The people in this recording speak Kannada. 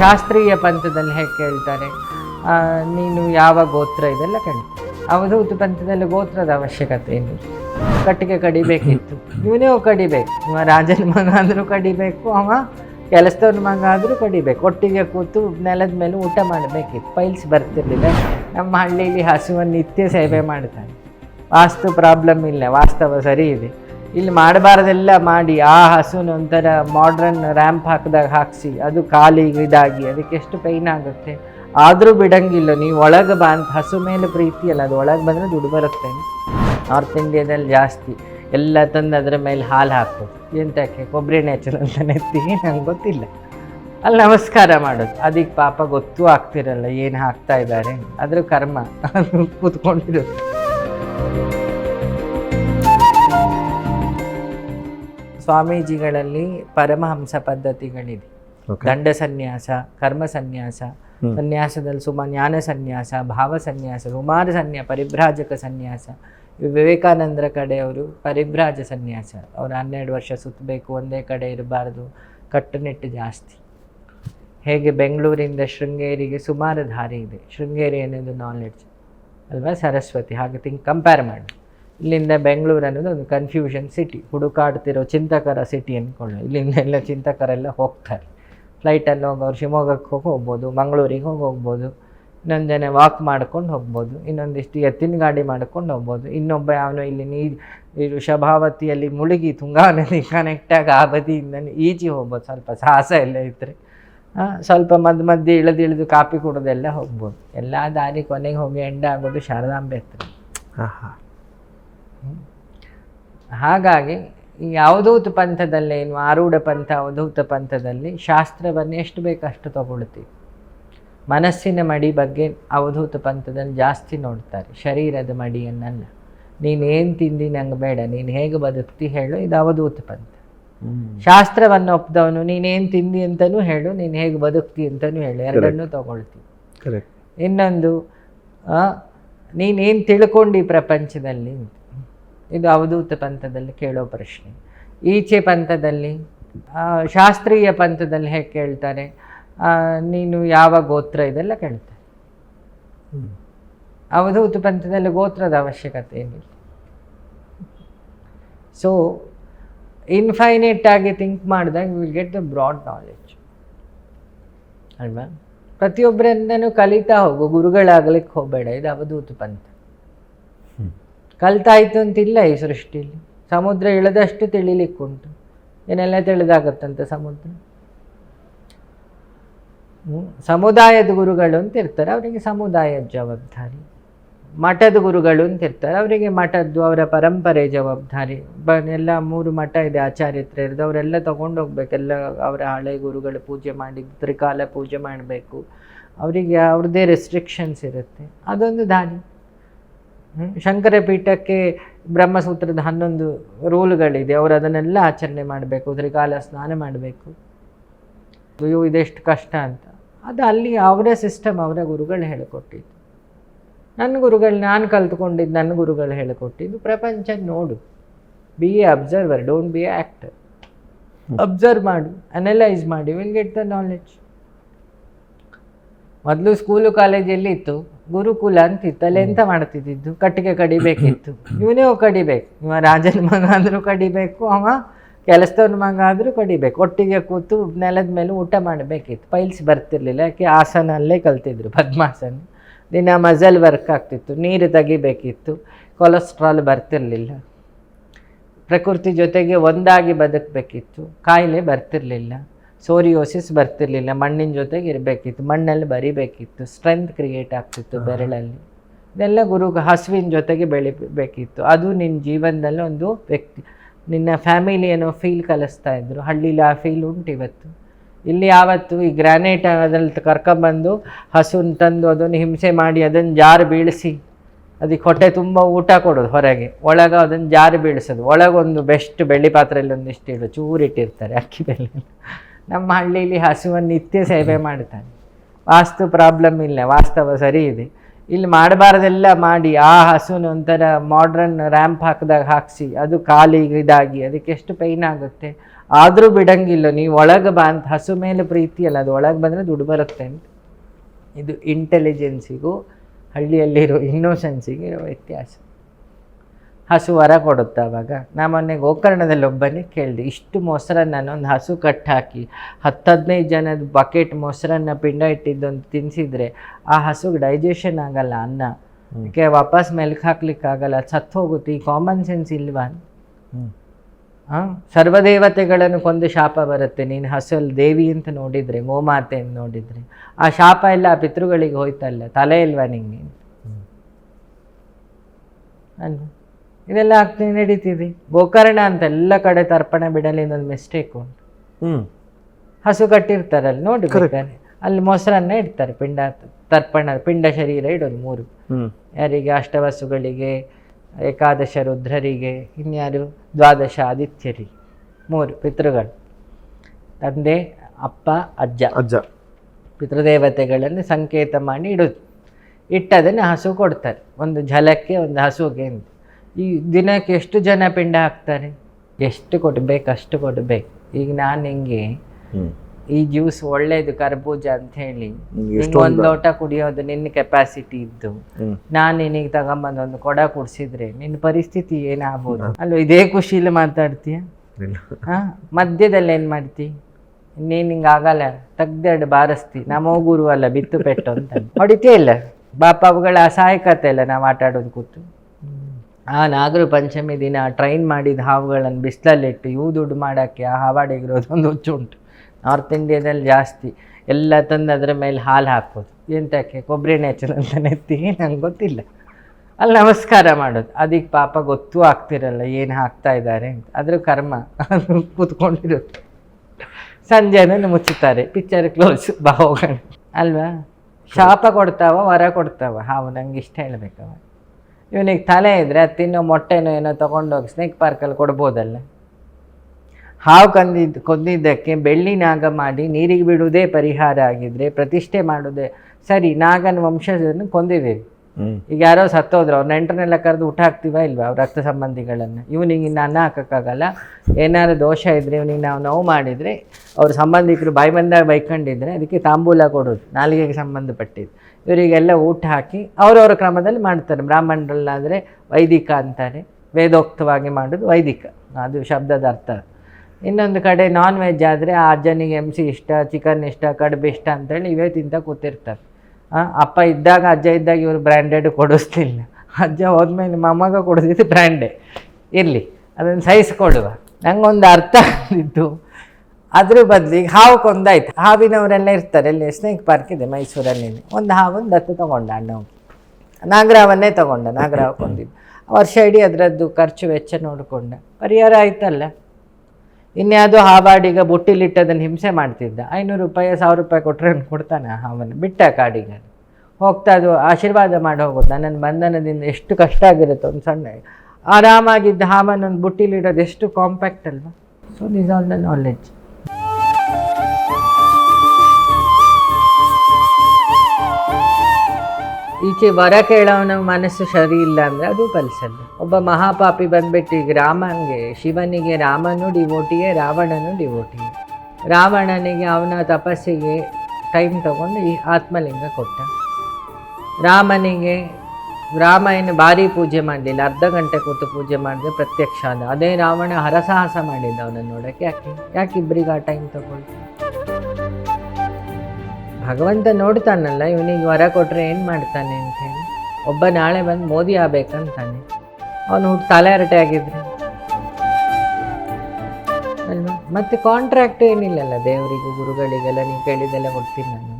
ಶಾಸ್ತ್ರೀಯ ಪಂಥದಲ್ಲಿ ಹೇಗೆ ಕೇಳ್ತಾರೆ? ನೀನು ಯಾವ ಗೋತ್ರ ಇದೆಲ್ಲ ಕೇಳ್ತಾರೆ ಅವಧೂತ ಪಂಥದಲ್ಲಿ ಗೋತ್ರದ ಅವಶ್ಯಕತೆ ಏನು ಕಟ್ಟಿಗೆ ಕಡಿಬೇಕಿತ್ತು. ಇವನೇ ಕಡಿಬೇಕು. ಇವ ರಾಜನ ಮಗ ಆದರೂ ಕಡಿಬೇಕು, ಅವ ಕೆಲಸದವ್ರ ಮಗ ಆದರೂ ಕಡಿಬೇಕು. ಒಟ್ಟಿಗೆ ಕೂತು ನೆಲದ ಮೇಲೆ ಊಟ ಮಾಡಬೇಕಿತ್ತು. ಪೈಲ್ಸ್ ಬರ್ತಿರ್ಲಿಲ್ಲ. ನಮ್ಮ ಹಳ್ಳಿಯಲ್ಲಿ ಹಸುವನ್ನು ನಿತ್ಯ ಸೇವೆ ಮಾಡ್ತಾರೆ. ವಾಸ್ತು ಪ್ರಾಬ್ಲಮ್ ಇಲ್ಲ. ವಾಸ್ತವ ಸರಿ ಇದೆ. ಇಲ್ಲಿ ಮಾಡಬಾರ್ದೆಲ್ಲ ಮಾಡಿ, ಆ ಹಸುನ ಒಂಥರ ಮಾಡ್ರನ್ ರ್ಯಾಂಪ್ ಹಾಕಿದಾಗ ಹಾಕಿಸಿ, ಅದು ಕಾಲಿಗೆ ಇದಾಗಿ, ಅದಕ್ಕೆ ಎಷ್ಟು ಪೈನ್ ಆಗುತ್ತೆ? ಆದರೂ ಬಿಡಂಗಿಲ್ಲ, ನೀವು ಒಳಗೆ ಬಾ ಅಂತ, ಹಸು ಮೇಲೆ ಪ್ರೀತಿ ಅಲ್ಲ, ಅದು ಒಳಗೆ ಬಂದರೆ ದುಡ್ಡು ಬರುತ್ತೆ. ನಾರ್ತ್ ಇಂಡಿಯಾದಲ್ಲಿ ಜಾಸ್ತಿ, ಎಲ್ಲ ತಂದು ಅದರ ಮೇಲೆ ಹಾಲು ಹಾಕೋದು ಎಂತಕ್ಕೆ? ಕೊಬ್ಬರಿ ನೇಚರ್ ಅಂತ ನೆತ್ತಿಗೆ ನಂಗೆ ಗೊತ್ತಿಲ್ಲ. ಅಲ್ಲಿ ನಮಸ್ಕಾರ ಮಾಡೋದು. ಅದಕ್ಕೆ ಪಾಪ ಗೊತ್ತೂ ಆಗ್ತಿರಲ್ಲ, ಏನು ಹಾಕ್ತಾ ಇದ್ದಾರೆ. ಅದ್ರ ಕರ್ಮ ಕೂತ್ಕೊಂಡಿರೋದು. ಸ್ವಾಮೀಜಿಗಳಲ್ಲಿ ಪರಮಹಂಸ ಪದ್ಧತಿಗಳಿದೆ. ದಂಡ ಸನ್ಯಾಸ ಕರ್ಮ ಸನ್ಯಾಸ ಸನ್ಯಾಸದಲ್ಲಿ ಸುಮ ಜ್ಞಾನ ಸನ್ಯಾಸ ಭಾವ ಸನ್ಯಾಸ ಸುಮಾರು ಸನ್ಯಾಸ ಪರಿಭ್ರಾಜಕ ಸನ್ಯಾಸ ವಿವೇಕಾನಂದರ ಕಡೆಯವರು ಪರಿಭ್ರಾಜ ಸನ್ಯಾಸ. ಅವರು ಹನ್ನೆರಡು ವರ್ಷ ಸುತ್ತಬೇಕು ಒಂದೇ ಕಡೆ ಇರಬಾರ್ದು ಕಟ್ಟುನಿಟ್ಟು ಜಾಸ್ತಿ. ಹೇಗೆ ಬೆಂಗಳೂರಿಂದ ಶೃಂಗೇರಿಗೆ ಸುಮಾರು ದಾರಿ ಇದೆ. ಶೃಂಗೇರಿ ಅನ್ನೋದು ನಾಲೆಡ್ಜ್ ಅಲ್ವಾ? ಸರಸ್ವತಿ. ಹಾಗೆ ತಿಂಗ್ ಕಂಪೇರ್ ಮಾಡಿ. ಇಲ್ಲಿಂದ ಬೆಂಗಳೂರು ಅನ್ನೋದು ಒಂದು ಕನ್ಫ್ಯೂಷನ್ ಸಿಟಿ ಹುಡುಕಾಡ್ತಿರೋ ಚಿಂತಕರ ಸಿಟಿ ಅಂದ್ಕೊಳ್ಳಿ ಇಲ್ಲಿಂದ ಎಲ್ಲ ಚಿಂತಕರೆಲ್ಲ ಹೋಗ್ತಾರೆ. ಫ್ಲೈಟಲ್ಲಿ ಹೋಗೋರು ಶಿವಮೊಗ್ಗಕ್ಕೆ ಹೋಗಿ ಹೋಗ್ಬೋದು, ಮಂಗಳೂರಿಗೆ ಹೋಗಿ ಹೋಗ್ಬೋದು, ಇನ್ನೊಂದು ಜನ ವಾಕ್ ಮಾಡ್ಕೊಂಡು ಹೋಗ್ಬೋದು, ಇನ್ನೊಂದಿಷ್ಟು ಎತ್ತಿನ ಗಾಡಿ ಮಾಡ್ಕೊಂಡು ಹೋಗ್ಬೋದು. ಇನ್ನೊಬ್ಬ ಅವನು ಇಲ್ಲಿ ನೀ ಈ ವೃಷಭಾವತಿಯಲ್ಲಿ ಮುಳುಗಿ ತುಂಗಾ ನದಿ ಕನೆಕ್ಟಾಗಿ ಆ ಬದಿಯಿಂದ ಈಜಿ ಹೋಗ್ಬೋದು. ಸ್ವಲ್ಪ ಸಾಹಸ ಎಲ್ಲ ಇದ್ದರೆ ಸ್ವಲ್ಪ ಮಧ್ಯ ಮಧ್ಯೆ ಇಳಿದು ಇಳಿದು ಕಾಪಿ ಕುಡೋದೆಲ್ಲ ಹೋಗ್ಬೋದು. ಎಲ್ಲ ದಾರಿ ಕೊನೆಗೆ ಹೋಗಿ ಎಂಡ ಆಗೋದು ಶಾರದಾಂಬೆ ಹತ್ರ. ಹಾಗಾಗಿ ಈ ಅವಧೂತ ಪಂಥದಲ್ಲೇನು ಆರೂಢ ಪಂಥ ಅವಧೂತ ಪಂಥದಲ್ಲಿ ಶಾಸ್ತ್ರವನ್ನು ಎಷ್ಟು ಬೇಕು ಅಷ್ಟು ತಗೊಳ್ತೀವಿ. ಮನಸ್ಸಿನ ಮಡಿ ಬಗ್ಗೆ ಅವಧೂತ ಪಂಥದಲ್ಲಿ ಜಾಸ್ತಿ ನೋಡ್ತಾರೆ ಶರೀರದ ಮಡಿಯನ್ನಲ್ಲ. ನೀನೇನು ತಿಂದಿ ನಂಗೆ ಬೇಡ ನೀನು ಹೇಗೆ ಬದುಕ್ತಿ ಹೇಳು ಇದು ಅವಧೂತ ಪಂಥ. ಶಾಸ್ತ್ರವನ್ನು ಒಪ್ಪದವನು ನೀನೇನು ತಿಂದಿ ಅಂತಲೂ ಹೇಳು ನೀನು ಹೇಗೆ ಬದುಕ್ತಿ ಅಂತಲೂ ಹೇಳು ಎರಡನ್ನೂ ತಗೊಳ್ತೀವಿ. ಇನ್ನೊಂದು ನೀನೇನು ತಿಳ್ಕೊಂಡು ಈ ಪ್ರಪಂಚದಲ್ಲಿ ಅಂತ. ಇದು ಅವಧೂತ ಪಂಥದಲ್ಲಿ ಕೇಳೋ ಪ್ರಶ್ನೆ. ಈಚೆ ಪಂಥದಲ್ಲಿ ಶಾಸ್ತ್ರೀಯ ಪಂಥದಲ್ಲಿ ಹೇಗೆ ಕೇಳ್ತಾರೆ? ನೀನು ಯಾವ ಗೋತ್ರ ಇದೆಲ್ಲ ಕೇಳ್ತಾರೆ. ಅವಧೂತ ಪಂಥದಲ್ಲಿ ಗೋತ್ರದ ಅವಶ್ಯಕತೆ ಏನಿಲ್ಲ. ಸೊ ಇನ್ಫೈನೈಟ್ ಆಗಿ ಥಿಂಕ್ ಮಾಡಿದಾಗ will get the broad knowledge ಅಲ್ವಾ? ಪ್ರತಿಯೊಬ್ಬರಿಂದನೂ ಕಲಿತಾ ಹೋಗು ಗುರುಗಳಾಗಲಿಕ್ಕೆ ಹೋಗಬೇಡ ಇದು ಅವಧೂತ ಪಂಥ. ಕಲ್ತಾಯ್ತು ಅಂತಿಲ್ಲ ಈ ಸೃಷ್ಟಿಯಲ್ಲಿ. ಸಮುದ್ರ ಇಳಿದಷ್ಟು ತಿಳಿಲಿಕ್ಕುಂಟು. ಏನೆಲ್ಲ ತಿಳಿದಾಗತ್ತಂತೆ ಸಮುದ್ರ. ಸಮುದಾಯದ ಗುರುಗಳು ಅಂತ ಇರ್ತಾರೆ ಅವರಿಗೆ ಸಮುದಾಯದ ಜವಾಬ್ದಾರಿ. ಮಠದ ಗುರುಗಳು ಅಂತ ಇರ್ತಾರೆ ಅವರಿಗೆ ಮಠದ್ದು, ಅವರ ಪರಂಪರೆ ಜವಾಬ್ದಾರಿ. ಬ, ಎಲ್ಲ ಮೂರು ಮಠ ಇದೆ, ಆಚಾರ್ಯತ್ರ ಇರೋದು, ಅವರೆಲ್ಲ ತೊಗೊಂಡು ಹೋಗ್ಬೇಕೆಲ್ಲ ಅವರ ಹಳೆ ಗುರುಗಳು ಪೂಜೆ ಮಾಡಿ ತ್ರಿಕಾಲ ಪೂಜೆ ಮಾಡಬೇಕು. ಅವರಿಗೆ ಅವ್ರದ್ದೇ ರೆಸ್ಟ್ರಿಕ್ಷನ್ಸ್ ಇರುತ್ತೆ. ಅದೊಂದು ದಾರಿ. ಶಂಕರ ಪೀಠಕ್ಕೆ ಬ್ರಹ್ಮಸೂತ್ರದ ಹನ್ನೊಂದು ರೂಲ್ಗಳಿದೆ. ಅವರು ಅದನ್ನೆಲ್ಲ ಆಚರಣೆ ಮಾಡಬೇಕು ತ್ರಿಕಾಲ ಸ್ನಾನ ಮಾಡಬೇಕು. ಅಯ್ಯೋ ಇದೆಷ್ಟು ಕಷ್ಟ ಅಂತ. ಅದು ಅಲ್ಲಿ ಅವರ ಸಿಸ್ಟಮ್ ಅವರ ಗುರುಗಳು ಹೇಳಿಕೊಟ್ಟಿದ್ದು. ನನ್ನ ಗುರುಗಳು ನಾನು ಕಲ್ತ್ಕೊಂಡಿದ್ದು ನನ್ನ ಗುರುಗಳು ಹೇಳಿಕೊಟ್ಟಿದ್ದು. ಪ್ರಪಂಚ ನೋಡು. Be a observer don't be a actor observe ಮಾಡು ಅನಲೈಸ್ ಮಾಡಿ ವಿಲ್ ಗೆಟ್ ದ ನಾಲೆಡ್ಜ್ ಮೊದಲು ಸ್ಕೂಲು ಕಾಲೇಜಲ್ಲಿ ಇತ್ತು? ಗುರುಕುಲ ಅಂತಿತ್ತು. ಅಲ್ಲಿ ಎಂತ ಮಾಡ್ತಿದ್ದಿದ್ದು? ಕಟ್ಟಿಗೆ ಕಡಿಬೇಕಿತ್ತು. ಇವನೇ ಕಡಿಬೇಕು. ಇವ ರಾಜನ ಮಗ ಆದರೂ ಕಡಿಬೇಕು, ಅವ ಕೆಲಸದವ್ರ ಮಗ ಆದರೂ ಕಡಿಬೇಕು. ಒಟ್ಟಿಗೆ ಕೂತು ನೆಲದ ಮೇಲೆ ಊಟ ಮಾಡಬೇಕಿತ್ತು. ಪೈಲ್ಸ್ ಬರ್ತಿರ್ಲಿಲ್ಲ. ಯಾಕೆ ಆಸನ ಅಲ್ಲೇ ಕಲ್ತಿದ್ರು, ಪದ್ಮಾಸನ. ದಿನ ಮಜಲ್ ವರ್ಕ್ ಆಗ್ತಿತ್ತು. ನೀರು ತೆಗಿಬೇಕಿತ್ತು. ಕೊಲೆಸ್ಟ್ರಾಲ್ ಬರ್ತಿರಲಿಲ್ಲ. ಪ್ರಕೃತಿ ಜೊತೆಗೆ ಒಂದಾಗಿ ಬದುಕಬೇಕಿತ್ತು. ಕಾಯಿಲೆ ಬರ್ತಿರ್ಲಿಲ್ಲ. ಸೋರಿಯೋಸಿಸ್ ಬರ್ತಿರ್ಲಿಲ್ಲ ಮಣ್ಣಿನ ಜೊತೆಗೆ ಇರಬೇಕಿತ್ತು ಮಣ್ಣಲ್ಲಿ ಬರಿಬೇಕಿತ್ತು ಸ್ಟ್ರೆಂತ್ ಕ್ರಿಯೇಟ್ ಆಗ್ತಿತ್ತು ಬೆರಳಲ್ಲಿ. ಇದೆಲ್ಲ ಗುರು ಹಸುವಿನ ಜೊತೆಗೆ ಬೆಳಿಬೇಕಿತ್ತು. ಅದು ನಿನ್ನ ಜೀವನದಲ್ಲಿ ಒಂದು ವ್ಯಕ್ತಿ ನಿನ್ನ ಫ್ಯಾಮಿಲಿ ಏನೋ ಫೀಲ್ ಕಲಿಸ್ತಾ ಇದ್ರು. ಹಳ್ಳಿಲಿ ಆ ಫೀಲ್ ಉಂಟು ಇವತ್ತು. ಇಲ್ಲಿ ಯಾವತ್ತು ಈ ಗ್ರಾನೈಟ್ ಅದ್ರಲ್ಲಿ ಕರ್ಕೊಂಬಂದು ಹಸುನ ತಂದು ಅದನ್ನು ಹಿಂಸೆ ಮಾಡಿ ಅದನ್ನು ಜಾರು ಬೀಳಿಸಿ ಅದಕ್ಕೆ ಹೊಟ್ಟೆ ತುಂಬ ಊಟ ಕೊಡೋದು ಹೊರಗೆ. ಒಳಗೆ ಅದನ್ನು ಜಾರು ಬೀಳಿಸೋದು. ಒಳಗೊಂದು ಬೆಸ್ಟ್ ಬೆಳ್ಳಿ ಪಾತ್ರೆಯಲ್ಲಿ ಒಂದಿಷ್ಟು ಇಡೋ. ಚೂರಿಟ್ಟಿರ್ತಾರೆ ಅಕ್ಕಿ ಬೆಲೆ ನಮ್ಮ ಹಳ್ಳಿಯಲ್ಲಿ ಹಸುವನ್ನು ನಿತ್ಯ ಸೇವೆ ಮಾಡ್ತಾನೆ. ವಾಸ್ತು ಪ್ರಾಬ್ಲಮ್ ಇಲ್ಲ, ವಾಸ್ತವ ಸರಿ ಇದೆ. ಇಲ್ಲಿ ಮಾಡಬಾರ್ದೆಲ್ಲ ಮಾಡಿ, ಆ ಹಸುನ ಒಂಥರ ಮಾಡ್ರನ್ ರ್ಯಾಂಪ್ ಹಾಕಿದಾಗ ಹಾಕಿಸಿ, ಅದು ಕಾಲಿಗೆ ಇದಾಗಿ, ಅದಕ್ಕೆ ಎಷ್ಟು ಪೈನ್ ಆಗುತ್ತೆ? ಆದರೂ ಬಿಡಂಗಿಲ್ಲ, ನೀವು ಒಳಗೆ ಬಾ ಅಂತ, ಹಸು ಮೇಲೆ ಪ್ರೀತಿ ಅಲ್ಲ, ಅದು ಒಳಗೆ ಬಂದರೆ ದುಡ್ಡು ಬರುತ್ತೆ ಅಂತ. ಇದು ಇಂಟೆಲಿಜೆನ್ಸಿಗೂ ಹಳ್ಳಿಯಲ್ಲಿರೋ ಇನ್ನೋಸೆನ್ಸಿಗೆ ಇರೋ ವ್ಯತ್ಯಾಸ. ಹಸು ವರ ಕೊಡುತ್ತೆ ಅವಾಗ ನಾ ಮೊನ್ನೆ ಗೋಕರ್ಣದಲ್ಲಿ ಒಬ್ಬನೇ ಕೇಳಿದೆ ಇಷ್ಟು ಮೊಸರನ್ನ ಒಂದು ಹಸು ಕಟ್ ಹಾಕಿ ಹತ್ತು ಹದಿನೈದು ಜನದ ಬಕೆಟ್ ಮೊಸರನ್ನ ಪಿಂಡ ಇಟ್ಟಿದ್ದೊಂದು ತಿನ್ನಿಸಿದ್ರೆ ಆ ಹಸುಗೆ ಡೈಜೆಷನ್ ಆಗಲ್ಲ ಅನ್ನ. ಅದಕ್ಕೆ ವಾಪಸ್ ಮೆಲ್ಕ್ ಹಾಕ್ಲಿಕ್ಕೆ ಆಗಲ್ಲ ಸತ್ತು ಹೋಗುತ್ತೆ ಈ ಕಾಮನ್ ಸೆನ್ಸ್ ಇಲ್ವಾ. ಹಾಂ ಸರ್ವದೇವತೆಗಳನ್ನು ಕೊಂದು ಶಾಪ ಬರುತ್ತೆ ನೀನು ಹಸಲ್ ದೇವಿ ಅಂತ ನೋಡಿದರೆ ಗೋಮಾತೆ ಅಂತ ನೋಡಿದರೆ. ಆ ಶಾಪ ಎಲ್ಲ ಆ ಪಿತೃಗಳಿಗೆ ಹೋಯ್ತಲ್ಲ ತಲೆ ಇಲ್ವಾ ನಿಂಗೆ? ಅಲ್ವಾ? ಇದೆಲ್ಲ ಆಗ್ತೀನಿ ನಡೀತಿದೆ. ಗೋಕರ್ಣ ಅಂತ ಎಲ್ಲ ಕಡೆ ತರ್ಪಣ ಬಿಡಲಿ ಇನ್ನೊಂದು ಮಿಸ್ಟೇಕ್ ಉಂಟು. ಹ್ಮ್. ಹಸು ಕಟ್ಟಿರ್ತಾರಲ್ಲಿ ನೋಡಿ ಬೇಕಾದ್ರೆ ಅಲ್ಲಿ ಮೊಸರನ್ನ ಇಡ್ತಾರೆ ಪಿಂಡ ತರ್ಪಣ ಪಿಂಡ ಶರೀರ ಇಡೋದು ಮೂರು. ಯಾರಿಗೆ ಅಷ್ಟವಸುಗಳಿಗೆ ಏಕಾದಶ ರುದ್ರರಿಗೆ ಇನ್ಯಾರು ದ್ವಾದಶ ಆದಿತ್ಯರಿಗೆ ಮೂರು ಪಿತೃಗಳು. ತಂದೆ ಅಪ್ಪ ಅಜ್ಜ. ಅಜ್ಜ. ಪಿತೃದೇವತೆಗಳನ್ನು ಸಂಕೇತ ಮಾಡಿ ಇಡೋದು. ಇಟ್ಟದನ್ನು ಹಸು ಕೊಡ್ತಾರೆ. ಒಂದು ಝಲಕ್ಕೆ ಒಂದು ಹಸುಗೆ ಅಂತ. ಈ ದಿನಕ್ಕೆ ಎಷ್ಟು ಜನ ಪಿಂಡ ಹಾಕ್ತಾರೆ? ಎಷ್ಟು ಕೊಡ್ಬೇಕು ಅಷ್ಟು ಕೊಡ್ಬೇಕು. ಈಗ ನಾನು ಹಿಂಗೆ ಈ ಜ್ಯೂಸ್ ಒಳ್ಳೇದು ಕರ್ಬೂಜ ಅಂತ ಹೇಳಿ. ಒಂದ್ ಲೋಟ ಕುಡಿಯೋದು ನಿನ್ನ ಕೆಪಾಸಿಟಿ ಇದ್ದು. ನಾನು ನಿನಗೆ ತಗೊಂಬಂದು ಒಂದು ಕೊಡ ಕುಡಿಸಿದ್ರೆ ನಿನ್ನ ಪರಿಸ್ಥಿತಿ ಏನಾಗ್ಬೋದು? ಅಲ್ಲೋ ಇದೇ ಖುಷಿಲಿ ಮಾತಾಡ್ತೀಯ? ಹಾ ಮಧ್ಯದಲ್ಲಿ ಏನು ಮಾಡ್ತಿ? ನೀನು ಹಿಂಗೆ ಆಗಲ್ಲ. ತೆಗ್ದೆರಡು ಬಾರಿಸ್ತಿ. ನಮ್ಮ ಗುರು ಅಲ್ಲ ಬಿತ್ತು ಪೆಟ್ಟು ಅಂತ. ಹೊಡಿತೇ ಇಲ್ಲ? ಬಾಪಾವುಗಳ ಅಸಹಾಯಕತೆ ಇಲ್ಲ ನಾವು ಆಟ ಆಡೋದು ಕೂತು. ಆ ನಾಗರ ಪಂಚಮಿ ದಿನ ಟ್ರೈನ್ ಮಾಡಿದ ಹಾವುಗಳನ್ನು ಬಿಸಿಲಲ್ಲಿಟ್ಟು ಇವು ದುಡ್ಡು ಮಾಡೋಕ್ಕೆ ಆ ಹಾವಾಡಿಗಿರೋದು ಒಂದು ಹುಚ್ಚು ಉಂಟು. ನಾರ್ತ್ ಇಂಡಿಯಾದಲ್ಲಿ ಜಾಸ್ತಿ. ಎಲ್ಲ ತಂದು ಅದರ ಮೇಲೆ ಹಾಲು ಹಾಕೋದು. ಎಂತಕ್ಕೆ? ಕೊಬ್ಬರಿ ನೆಚ್ಚದಂತ ನೆತ್ತಿ? ನಂಗೆ ಗೊತ್ತಿಲ್ಲ. ಅಲ್ಲಿ ನಮಸ್ಕಾರ ಮಾಡೋದು. ಅದಕ್ಕೆ ಪಾಪ ಗೊತ್ತೂ ಆಗ್ತಿರಲ್ಲ, ಏನು ಹಾಕ್ತಾ ಇದ್ದಾರೆ ಅಂತ. ಅದ್ರ ಕರ್ಮ. ಅದು ಕೂತ್ಕೊಂಡಿರುತ್ತೆ ಸಂಜೆನೂ ಮುಚ್ಚುತ್ತಾರೆ. ಪಿಕ್ಚರ್ ಕ್ಲೋಸ್ ಬಾ ಹೋಗೋಣ. ಅಲ್ವಾ? ಶಾಪ ಕೊಡ್ತಾವ, ವರ ಕೊಡ್ತಾವ. ಹಾವು ನಂಗೆ ಇಷ್ಟ ಹೇಳ್ಬೇಕವ ಇವನಿಗೆ ತಲೆ ಇದ್ರೆ ಅದು ತಿನ್ನೋ ಮೊಟ್ಟೆನೋ ಏನೋ ತೊಗೊಂಡೋಗಿ ಸ್ನೇಕ್ ಪಾರ್ಕಲ್ಲಿ ಕೊಡ್ಬೋದಲ್ಲ? ಹಾವು ಕಂದಿದ್ದು ಕೊಂದಿದ್ದಕ್ಕೆ ಬೆಳ್ಳಿ ನಾಗ ಮಾಡಿ ನೀರಿಗೆ ಬಿಡುವುದೇ ಪರಿಹಾರ ಆಗಿದ್ರೆ ಪ್ರತಿಷ್ಠೆ ಮಾಡೋದೇ ಸರಿ ನಾಗನ ವಂಶಜನ್ನು ಕೊಂದಿದ್ದೀವಿ. ಈಗ ಯಾರೋ ಸತ್ತೋದ್ರು ಅವ್ರ ನೆಂಟರನ್ನೆಲ್ಲ ಕರೆದು ಊಟ ಹಾಕ್ತೀವ ಇಲ್ವಾ ಅವ್ರ ರಕ್ತ ಸಂಬಂಧಿಗಳನ್ನು? ಇವನಿಗೆ ಇನ್ನು ಅನ್ನ ಹಾಕೋಕ್ಕಾಗಲ್ಲ. ಏನಾದ್ರು ದೋಷ ಇದ್ದರೆ ಇವನಿಗೆ ನಾವು ನೋವು ಮಾಡಿದರೆ ಅವ್ರ ಸಂಬಂಧಿಕರು ಬಾಯಿ ಬಂದಾಗ ಬೈಕೊಂಡಿದ್ರೆ ಅದಕ್ಕೆ ತಾಂಬೂಲ ಕೊಡೋದು ನಾಲಿಗೆಗೆ ಸಂಬಂಧಪಟ್ಟಿದ್ದು. ಇವರಿಗೆಲ್ಲ ಊಟ ಹಾಕಿ ಅವರವರ ಕ್ರಮದಲ್ಲಿ ಮಾಡ್ತಾರೆ. ಬ್ರಾಹ್ಮಣರಲ್ಲಾದರೆ ವೈದಿಕ ಅಂತಾರೆ. ವೇದೋಕ್ತವಾಗಿ ಮಾಡೋದು ವೈದಿಕ. ಅದು ಶಬ್ದದ ಅರ್ಥ. ಇನ್ನೊಂದು ಕಡೆ ನಾನ್ ವೆಜ್ ಆದರೆ ಆ ಅಜ್ಜನಿಗೆ ಎಂ ಸಿ ಇಷ್ಟ ಚಿಕನ್ ಇಷ್ಟ, ಕಡುಬು ಇಷ್ಟ ಅಂತೇಳಿ ಇವೇ ತಿಂತ ಕೂತಿರ್ತಾರೆ. ಅಪ್ಪ ಇದ್ದಾಗ, ಅಜ್ಜ ಇದ್ದಾಗ ಇವರು ಬ್ರ್ಯಾಂಡೆಡ್ ಕೊಡಿಸ್ತಿಲ್ಲ ಅಜ್ಜ ಹೋದ್ಮೇಲೆ ಮೊಮ್ಮಗ ಕೊಡಿಸಿದ್ದು ಬ್ರ್ಯಾಂಡೆ ಇರಲಿ, ಅದನ್ನು ಸಹಿಸ್ಕೊಡುವ ನಂಗೊಂದು ಅರ್ಥ ಆಗಿದ್ದು ಅದ್ರ ಬದಲಿಗೆ ಹಾವು ಕೊಂದಾಯ್ತು. ಹಾವಿನವರೆಲ್ಲ ಇರ್ತಾರೆ. ಅಲ್ಲಿ ಸ್ನೇಕ್ ಪಾರ್ಕ್ ಇದೆ ಮೈಸೂರಲ್ಲಿ. ಒಂದು ಹಾವನ್ನು ದತ್ತು ತಗೊಂಡ ಅಣ್ಣ ನಾಗರಾವನ್ನೇ ತಗೊಂಡ, ನಾಗರಾವ್ ಕೊಂದಿದ್ದು. ವರ್ಷ ಇಡೀ ಅದರದ್ದು ಖರ್ಚು ವೆಚ್ಚ ನೋಡಿಕೊಂಡ. ಪರಿಹಾರ ಆಯ್ತಲ್ಲ? ಇನ್ಯಾವುದೋ ಹಾವಾಡಿಗ ಬುಟ್ಟಿಲಿಟ್ಟದನ್ನು ಹಿಂಸೆ ಮಾಡ್ತಿದ್ದ. ಐನೂರು ರೂಪಾಯಿ, ಸಾವಿರ ರೂಪಾಯಿ ಕೊಟ್ಟರೆ ಕೊಡ್ತಾನೆ ಹಾವನ್ನು. ಬಿಟ್ಟ ಕಾಡಿಗೆ. ಹೋಗ್ತಾ ಅದು ಆಶೀರ್ವಾದ ಮಾಡಿ ಹೋಗೋದು. ನನ್ನನ್ನು ಬಂಧನದಿಂದ ಎಷ್ಟು ಕಷ್ಟ ಆಗಿರುತ್ತೆ ಒಂದು ಸಣ್ಣ ಆರಾಮಾಗಿದ್ದ ಹಾವನ್ನೊಂದು ಬುಟ್ಟಿಲಿಡೋದು ಎಷ್ಟು ಕಾಂಪ್ಯಾಕ್ಟ್ ಅಲ್ವಾ? So this all the knowledge ಈಚೆ ವರ ಕೇಳೋನ ಮನಸ್ಸು ಸರಿ ಇಲ್ಲ ಅಂದರೆ ಅದು ಕಲಿಸಲ್ಲ ಒಬ್ಬ ಮಹಾಪಾಪಿ ಬಂದ್ಬಿಟ್ಟು ಈಗ ರಾಮನಿಗೆ ಶಿವನಿಗೆ ರಾಮನು ಡಿವೋಟಿಗೆ ರಾವಣನು ಡಿವೋಟಿಗೆ ರಾವಣನಿಗೆ ಅವನ ತಪಸ್ಸಿಗೆ ಟೈಮ್ ತಗೊಂಡು ಈ ಆತ್ಮಲಿಂಗ ಕೊಟ್ಟ. ರಾಮನಿಗೆ ರಾಮಾಯಣ ಭಾರಿ ಪೂಜೆ ಮಾಡಲಿಲ್ಲ. ಅರ್ಧ ಗಂಟೆ ಕೂತು ಪೂಜೆ ಮಾಡಿದ್ರೆ ಪ್ರತ್ಯಕ್ಷ ಅದೇ ರಾವಣ ಹರಸಾಹಸ ಮಾಡಿದ್ದ ಅವನನ್ನು ನೋಡೋಕ್ಕೆ. ಯಾಕೆ? ಯಾಕೆ ಇಬ್ಬರಿಗೆ ಆ ಟೈಮ್ ತಗೊಳ್ತಾರೆ ಭಗವಂತ ನೋಡ್ತಾನಲ್ಲ, ಇವನಿಗೆ ವರ ಕೊಟ್ಟರೆ ಏನು ಮಾಡ್ತಾನೆ ಅಂತ ಹೇಳಿ. ಒಬ್ಬ ನಾಳೆ ಬಂದು ಮೋದಿ ಆಗ್ಬೇಕಂತಾನೆ. ಅವನು ಹುಟ್ಟು ತಲೆ ಹರಟೆ ಆಗಿದ್ರೆ. ಅಲ್ವಾ? ಮತ್ತು ಕಾಂಟ್ರಾಕ್ಟ್ ಏನಿಲ್ಲಲ್ಲ ದೇವರಿಗೂ, ಗುರುಗಳಿಗೆಲ್ಲ, ನೀವು ಕೇಳಿದೆಲ್ಲ ಕೊಡ್ತೀನಿ ನಾನು